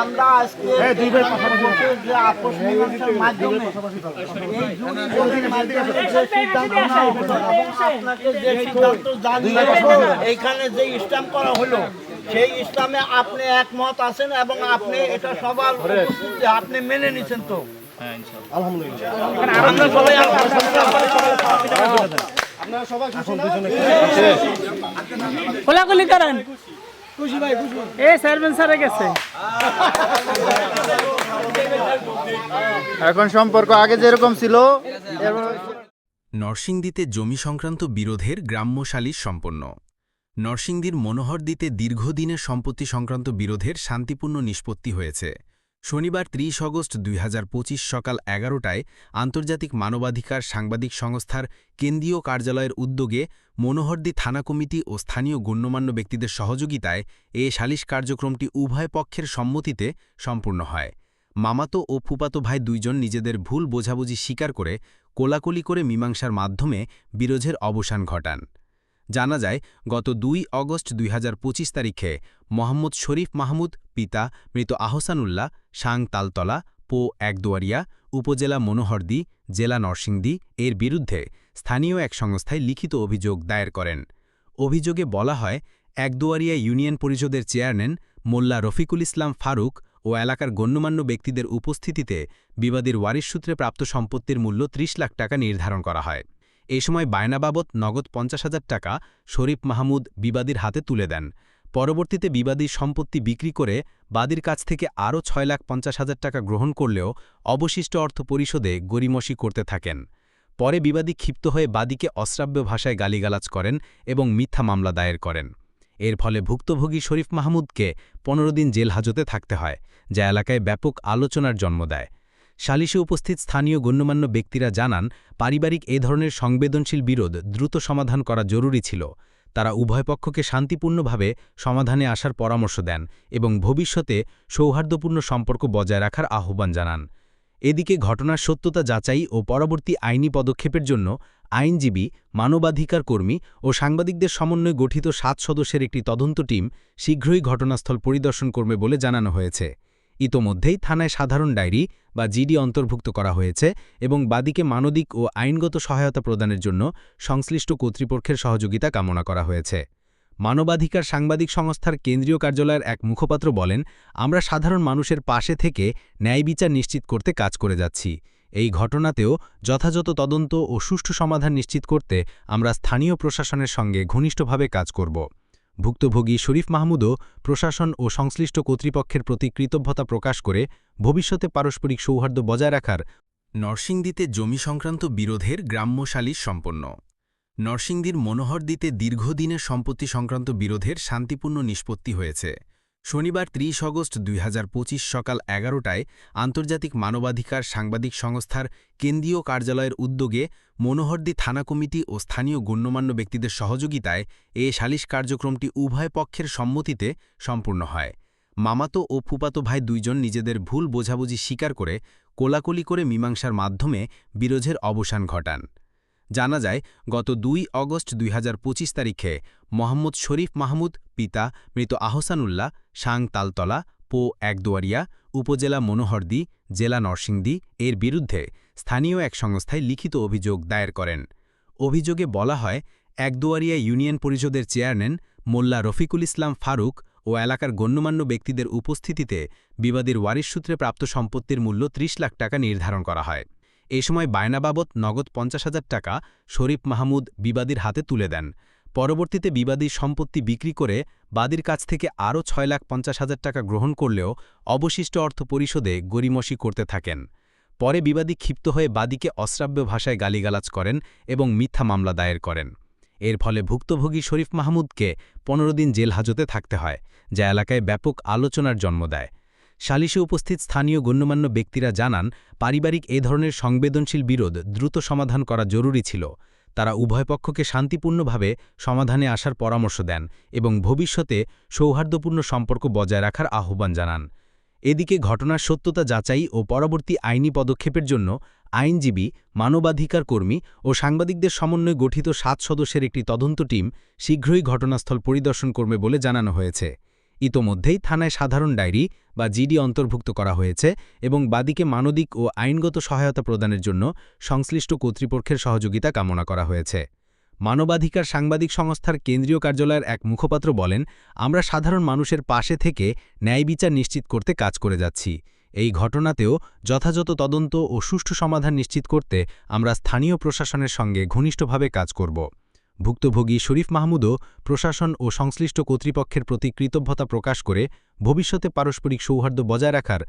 আমরা আজকে যে আপোষ মাধ্যমে এই মাধ্যমে যে সিদ্ধান্ত আপনাকে যে সিদ্ধান্ত এইখানে যে স্ট্যাম্প করা হলো সেই ইসলামে আপনি একমত আছেন এবং আপনি এটা সবার আপনি মেনে নিছেন তো খোলাখুলি করেন এখন সম্পর্ক আগে যেরকম ছিল নরসিংদীতে জমি সংক্রান্ত বিরোধের গ্রাম্য সালিশ সম্পন্ন। নরসিংদীর মনোহরদীতে দীর্ঘদিনের সম্পত্তি সংক্রান্ত বিরোধের শান্তিপূর্ণ নিষ্পত্তি হয়েছে। শনিবার ৩০ অগস্ট দুই হাজার পঁচিশ সকাল এগারোটায় আন্তর্জাতিক মানবাধিকার সাংবাদিক সংস্থার কেন্দ্রীয় কার্যালয়ের উদ্যোগে মনোহরদী থানা কমিটি ও স্থানীয় গণ্যমান্য ব্যক্তিদের সহযোগিতায় এ সালিশ কার্যক্রমটি উভয় পক্ষের সম্মতিতে সম্পূর্ণ হয়। মামাতো ও ফুপাতো ভাই দুইজন নিজেদের ভুল বোঝাবুঝি স্বীকার করে কোলাকুলি করে মীমাংসার মাধ্যমে বিরোধের অবসান ঘটান। জানা যায়, গত দুই অগস্ট দুই হাজার পঁচিশ তারিখে মোহাম্মদ শরীফ মাহমুদ, পিতা মৃত আহসানুল্লাহ, সাং তালতলা, পো একদুয়ারিয়া, উপজেলা মনোহরদি, জেলা নরসিংদী এর বিরুদ্ধে স্থানীয় এক সংস্থায় লিখিত অভিযোগ দায়ের করেন। অভিযোগে বলা হয়, একদুয়ারিয়া ইউনিয়ন পরিষদের চেয়ারম্যান মোল্লা রফিকুল ইসলাম ফারুক ও এলাকার গণ্যমান্য ব্যক্তিদের উপস্থিতিতে বিবাদীর ওয়ারিশ সূত্রে প্রাপ্ত সম্পত্তির মূল্য ৩০ লাখ টাকা নির্ধারণ করা হয়। এই সময় বায়না বাবদ নগদ পঞ্চাশ হাজার টাকা শরীফ মাহমুদ বিবাদীর হাতে তুলে দেন। পরবর্তীতে বিবাদী সম্পত্তি বিক্রি করে বাদীর কাছ থেকে আরও ছয় লাখ পঞ্চাশ হাজার টাকা গ্রহণ করলেও অবশিষ্ট অর্থ পরিশোধে গরিমসি করতে থাকেন। পরে বিবাদী ক্ষিপ্ত হয়ে বাদীকে অশ্রাব্য ভাষায় গালিগালাজ করেন এবং মিথ্যা মামলা দায়ের করেন। এর ফলে ভুক্তভোগী শরীফ মাহমুদকে পনেরো দিন জেল হাজতে থাকতে হয়, যা এলাকায় ব্যাপক আলোচনার জন্ম দেয়। সালিশে উপস্থিত স্থানীয় গণ্যমান্য ব্যক্তিরা জানান, পারিবারিক এ ধরনের সংবেদনশীল বিরোধ দ্রুত সমাধান করা জরুরি ছিল। তারা উভয় পক্ষকে শান্তিপূর্ণভাবে সমাধানে আসার পরামর্শ দেন এবং ভবিষ্যতে সৌহার্দ্যপূর্ণ সম্পর্ক বজায় রাখার আহ্বান জানান। এদিকে ঘটনার সত্যতা যাচাই ও পরবর্তী আইনি পদক্ষেপের জন্য আইনজীবী, মানবাধিকার কর্মী ও সাংবাদিকদের সমন্বয়ে গঠিত সাত সদস্যের একটি তদন্ত টিম শীঘ্রই ঘটনাস্থল পরিদর্শন করবে বলে জানানো হয়েছে। ইতোমধ্যেই থানায় সাধারণ ডায়েরি বা জিডি অন্তর্ভুক্ত করা হয়েছে এবং বাদীকে মানবিক ও আইনগত সহায়তা প্রদানের জন্য সংশ্লিষ্ট কর্তৃপক্ষের সহযোগিতা কামনা করা হয়েছে। মানবাধিকার সাংবাদিক সংস্থার কেন্দ্রীয় কার্যালয়ের এক মুখপাত্র বলেন, আমরা সাধারণ মানুষের পাশে থেকে ন্যায় বিচার নিশ্চিত করতে কাজ করে যাচ্ছি। এই ঘটনাতেও যথাযথ তদন্ত ও সুষ্ঠু সমাধান নিশ্চিত করতে আমরা স্থানীয় প্রশাসনের সঙ্গে ঘনিষ্ঠভাবে কাজ করব। ভুক্তভোগী শরীফ মাহমুদও প্রশাসন ও সংশ্লিষ্ট কর্তৃপক্ষের প্রতি কৃতজ্ঞতা প্রকাশ করে ভবিষ্যতে পারস্পরিক সৌহার্দ্য বজায় রাখার নরসিংদীতে জমি সংক্রান্ত বিরোধের গ্রাম্য সালিশ সম্পন্ন। নরসিংদীর মনোহরদীতে দীর্ঘদিনের সম্পত্তি সংক্রান্ত বিরোধের শান্তিপূর্ণ নিষ্পত্তি হয়েছে। শনিবার ৩০ অগস্ট দুই হাজার পঁচিশ সকাল এগারোটায় আন্তর্জাতিক মানবাধিকার সাংবাদিক সংস্থার কেন্দ্রীয় কার্যালয়ের উদ্যোগে মনোহরদী থানা কমিটি ও স্থানীয় গণ্যমান্য ব্যক্তিদের সহযোগিতায় এ সালিশ কার্যক্রমটি উভয় পক্ষের সম্মতিতে সম্পূর্ণ হয়। মামাতো ও ফুপাতো ভাই দুইজন নিজেদের ভুল বোঝাবুঝি স্বীকার করে কোলাকুলি করে মীমাংসার মাধ্যমে বিরোধের অবসান ঘটান। জানা যায়, গত দুই অগস্ট দুই হাজার পঁচিশ তারিখে মোহাম্মদ শরীফ মাহমুদ, পিতা মৃত আহসানুল্লাহ, সাং তালতলা, পো একদুয়ারিয়া, উপজেলা মনোহরদি, জেলা নরসিংদী এর বিরুদ্ধে স্থানীয় এক সংস্থায় লিখিত অভিযোগ দায়ের করেন। অভিযোগে বলা হয়, একদুয়ারিয়া ইউনিয়ন পরিষদের চেয়ারম্যান মোল্লা রফিকুল ইসলাম ফারুক ও এলাকার গণ্যমান্য ব্যক্তিদের উপস্থিতিতে বিবাদীর ওয়ারিশ সূত্রে প্রাপ্ত সম্পত্তির মূল্য ৩০ লাখ টাকা নির্ধারণ করা হয়। এ সময় বায়না বাবদ নগদ পঞ্চাশ হাজার টাকা শরীফ মাহমুদ বিবাদীর হাতে তুলে দেন। পরবর্তীতে বিবাদীর সম্পত্তি বিক্রি করে বাদীর কাছ থেকে আরও ছয় লাখ পঞ্চাশ হাজার টাকা গ্রহণ করলেও অবশিষ্ট অর্থ পরিশোধে গরিমসি করতে থাকেন। পরে বিবাদী ক্ষিপ্ত হয়ে বাদীকে অশ্রাব্য ভাষায় গালিগালাজ করেন এবং মিথ্যা মামলা দায়ের করেন। এর ফলে ভুক্তভোগী শরীফ মাহমুদকে পনেরো দিন জেল হাজতে থাকতে হয়, যা এলাকায় ব্যাপক আলোচনার জন্ম দেয়। সালিশে উপস্থিত স্থানীয় গণ্যমান্য ব্যক্তিরা জানান, পারিবারিক এ ধরনের সংবেদনশীল বিরোধ দ্রুত সমাধান করা জরুরি ছিল। তারা উভয় পক্ষকে শান্তিপূর্ণভাবে সমাধানে আসার পরামর্শ দেন এবং ভবিষ্যতে সৌহার্দ্যপূর্ণ সম্পর্ক বজায় রাখার আহ্বান জানান। এদিকে ঘটনার সত্যতা যাচাই ও পরবর্তী আইনি পদক্ষেপের জন্য আইনজীবী, মানবাধিকার কর্মী ও সাংবাদিকদের সমন্বয়ে গঠিত সাত সদস্যের একটি তদন্ত টিম শীঘ্রই ঘটনাস্থল পরিদর্শন করবে বলে জানানো হয়েছে। ইতোমধ্যেই থানায় সাধারণ ডায়েরি বা জিডি অন্তর্ভুক্ত করা হয়েছে এবং বাদীকে মানবিক ও আইনগত সহায়তা প্রদানের জন্য সংশ্লিষ্ট কর্তৃপক্ষের সহযোগিতা কামনা করা হয়েছে। মানবাধিকার সাংবাদিক সংস্থার কেন্দ্রীয় কার্যালয়ের এক মুখপাত্র বলেন, আমরা সাধারণ মানুষের পাশে থেকে ন্যায় বিচার নিশ্চিত করতে কাজ করে যাচ্ছি। এই ঘটনাতেও যথাযথ তদন্ত ও সুষ্ঠু সমাধান নিশ্চিত করতে আমরা স্থানীয় প্রশাসনের সঙ্গে ঘনিষ্ঠভাবে কাজ করব। ভুক্তভোগী শরীফ মাহমুদও প্রশাসন ও সংশ্লিষ্ট কর্তৃপক্ষের প্রতি কৃতজ্ঞতা প্রকাশ করে ভবিষ্যতে পারস্পরিক সৌহার্দ্য বজায় রাখার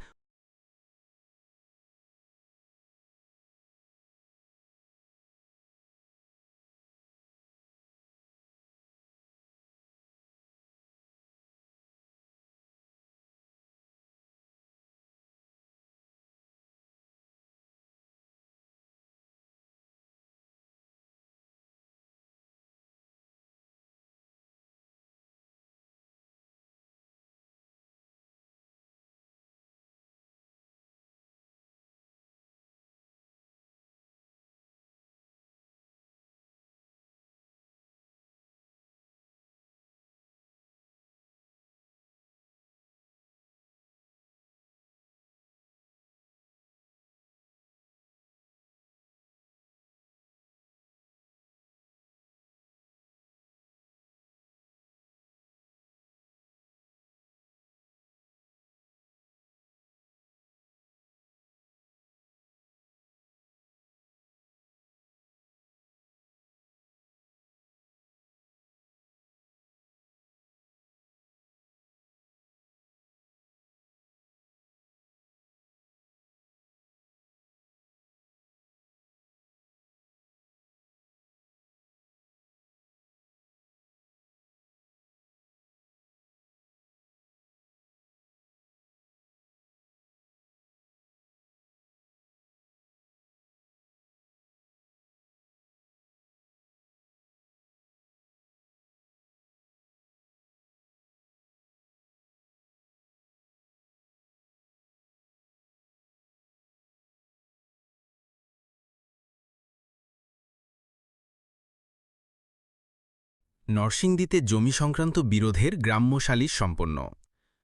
নরসিংদীতে জমি সংক্রান্ত বিরোধের গ্রাম্য সালিশ সম্পন্ন।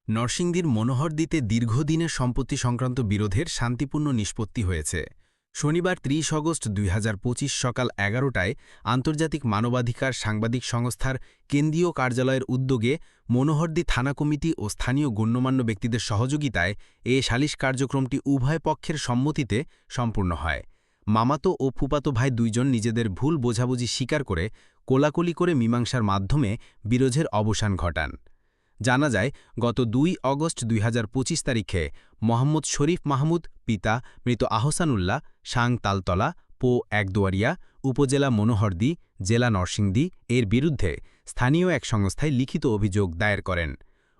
নরসিংদীর মনোহরদীতে দীর্ঘদিনের সম্পত্তি সংক্রান্ত বিরোধের শান্তিপূর্ণ নিষ্পত্তি হয়েছে। শনিবার ৩০ অগস্ট দুই হাজার পঁচিশ সকাল এগারোটায় আন্তর্জাতিক মানবাধিকার সাংবাদিক সংস্থার কেন্দ্রীয় কার্যালয়ের উদ্যোগে মনোহরদী থানা কমিটি ও স্থানীয় গণ্যমান্য ব্যক্তিদের সহযোগিতায় এ সালিশ কার্যক্রমটি উভয় পক্ষের সম্মতিতে সম্পূর্ণ হয়। মামাতো ও ফুপাতো ভাই দুইজন নিজেদের ভুল বোঝাবুঝি স্বীকার করে কোলাকুলি করে মীমাংসার মাধ্যমে বিরোধের অবসান ঘটান। জানা যায়, গত দুই অগস্ট দুই হাজার পঁচিশ তারিখে মোহাম্মদ শরীফ মাহমুদ, পিতা মৃত আহসানুল্লাহ, সাং তালতলা, পো একদুয়ারিয়া, উপজেলা মনোহরদি, জেলা নরসিংদী এর বিরুদ্ধে স্থানীয় এক সংস্থায় লিখিত অভিযোগ দায়ের করেন।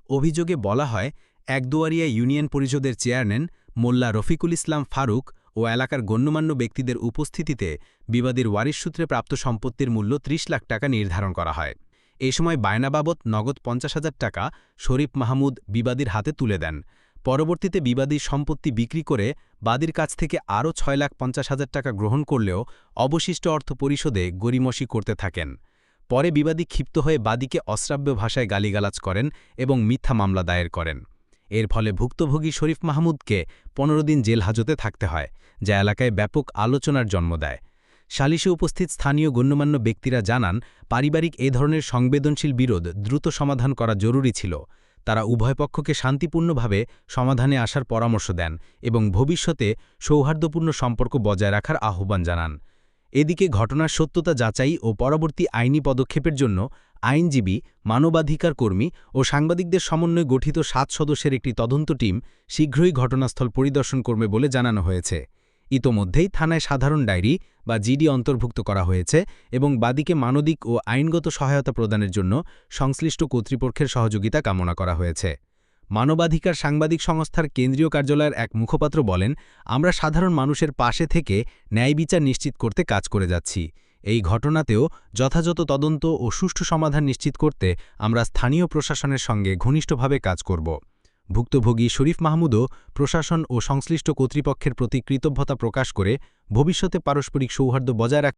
অভিযোগে বলা হয়, একদুয়ারিয়া ইউনিয়ন পরিষদের চেয়ারম্যান মোল্লা রফিকুল ইসলাম ফারুক ও এলাকার গণ্যমান্য ব্যক্তিদের উপস্থিতিতে বিবাদীর ওয়ারিশ সূত্রে প্রাপ্ত সম্পত্তির মূল্য ৩০ লাখ টাকা নির্ধারণ করা হয়। এ সময় বায়না বাবদ নগদ পঞ্চাশ হাজার টাকা শরীফ মাহমুদ বিবাদীর হাতে তুলে দেন। পরবর্তীতে বিবাদীর সম্পত্তি বিক্রি করে বাদীর কাছ থেকে আরও ছয় লাখ পঞ্চাশ হাজার টাকা গ্রহণ করলেও অবশিষ্ট অর্থ পরিশোধে গরিমসি করতে থাকেন। পরে বিবাদী ক্ষিপ্ত হয়ে বাদীকে অশ্রাব্য ভাষায় গালিগালাজ করেন এবং মিথ্যা মামলা দায়ের করেন। এর ফলে ভুক্তভোগী শরীফ মাহমুদকে পনেরো দিন জেল হাজতে থাকতে হয়, যা এলাকায় ব্যাপক আলোচনার জন্ম দেয়। সালিশে উপস্থিত স্থানীয় গণ্যমান্য ব্যক্তিরা জানান, পারিবারিক এ ধরনের সংবেদনশীল বিরোধ দ্রুত সমাধান করা জরুরি ছিল। তারা উভয় পক্ষকে শান্তিপূর্ণভাবে সমাধানে আসার পরামর্শ দেন এবং ভবিষ্যতে সৌহার্দ্যপূর্ণ সম্পর্ক বজায় রাখার আহ্বান জানান। এদিকে ঘটনার সত্যতা যাচাই ও পরবর্তী আইনি পদক্ষেপের জন্য আইনজীবী, মানবাধিকার কর্মী ও সাংবাদিকদের সমন্বয়ে গঠিত সাত সদস্যের একটি তদন্ত টিম শীঘ্রই ঘটনাস্থল পরিদর্শন করবে বলে জানানো হয়েছে। ইতোমধ্যেই থানায় সাধারণ ডায়েরি বা জিডি অন্তর্ভুক্ত করা হয়েছে এবং বাদীকে মানবিক ও আইনগত সহায়তা প্রদানের জন্য সংশ্লিষ্ট কর্তৃপক্ষের সহযোগিতা কামনা করা হয়েছে। মানবাধিকার সাংবাদিক সংস্থার কেন্দ্রীয় কার্যালয়ের এক মুখপাত্র বলেন, আমরা সাধারণ মানুষের পাশে থেকে ন্যায় বিচার নিশ্চিত করতে কাজ করে যাচ্ছি। এই ঘটনাতেও যথাযথ তদন্ত ও সুষ্ঠু সমাধান নিশ্চিত করতে আমরা স্থানীয় প্রশাসনের সঙ্গে ঘনিষ্ঠভাবে কাজ করব। ভুক্তভোগী শরীফ মাহমুদও প্রশাসন ও সংশ্লিষ্ট কর্তৃপক্ষের প্রতি কৃতজ্ঞতা প্রকাশ করে ভবিষ্যতে পারস্পরিক সৌহার্দ্য বজায় রাখ